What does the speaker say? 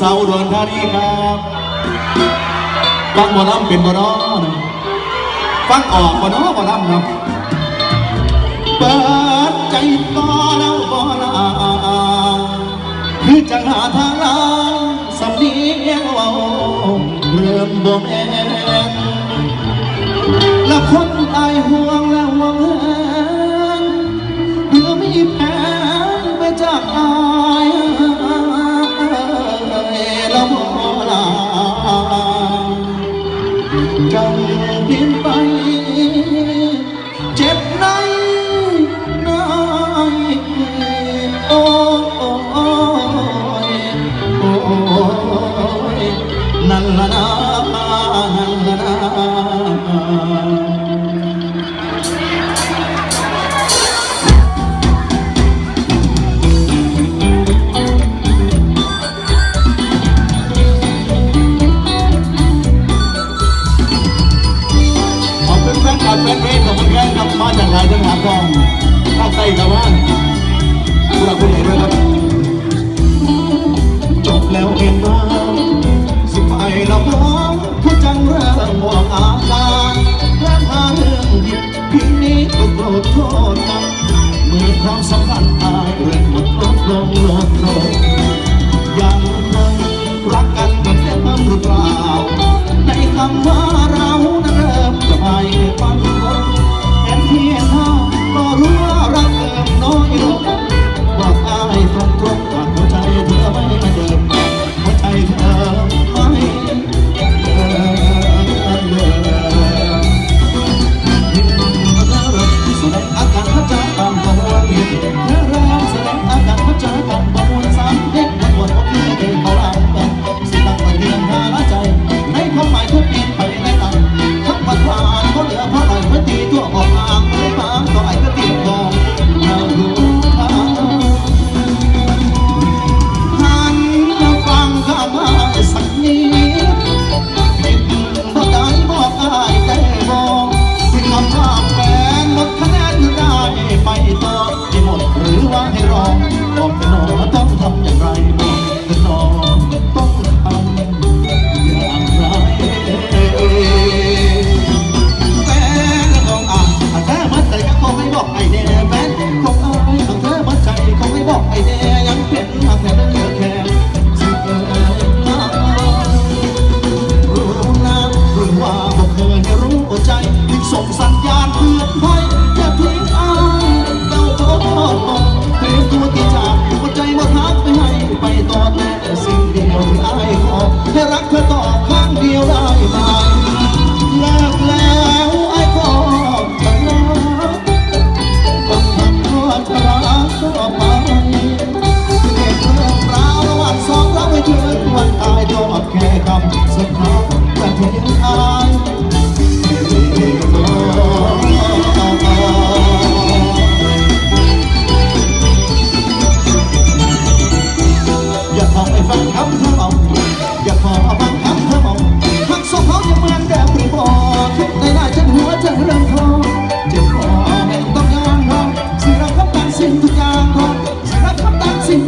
สาวอุดรธานีครับฟังบอลล่ำเป็นบอลน้อนะฟังออกบอลน้อบอลล่ำนะเปิดใจต่อแล้วบอลอาคือจังหาทางลาสำนีเงว่าเริ่มบ่แม่นละคนตายหัว Don't แฟนเพลงของคุณแฟนครับมาจากหลายจังหวัดกองภาคใต้ครับว่าผู้หลักผู้ใหญ่ด้วยครับ จบแล้วเห็นว่าสิไปรับร้องผู้จังเรื่องห่วงอาการและพาเรื่องผิดพิงนี้ก็โกรธโทษกันเมื่อความสัมพันธ์ตายเรื่องหมดลดลงลดลงยังคงรักกันเหมือนเดิมหรือเปล่าในคำว่า giọt khe cầm giọt nó là thiên an. Giọt hồng em vang khắp thơ mộng giọt hồng em vang khắp thơ mộng. Hắc số khó nhưng mang đẹp thì bỏ thế này là chân hứa chân lên thôi chân bỏ mẹ tóc ngang ngang xin ra khắp tan xin thuộc nhà con, xin ra khắp tan xin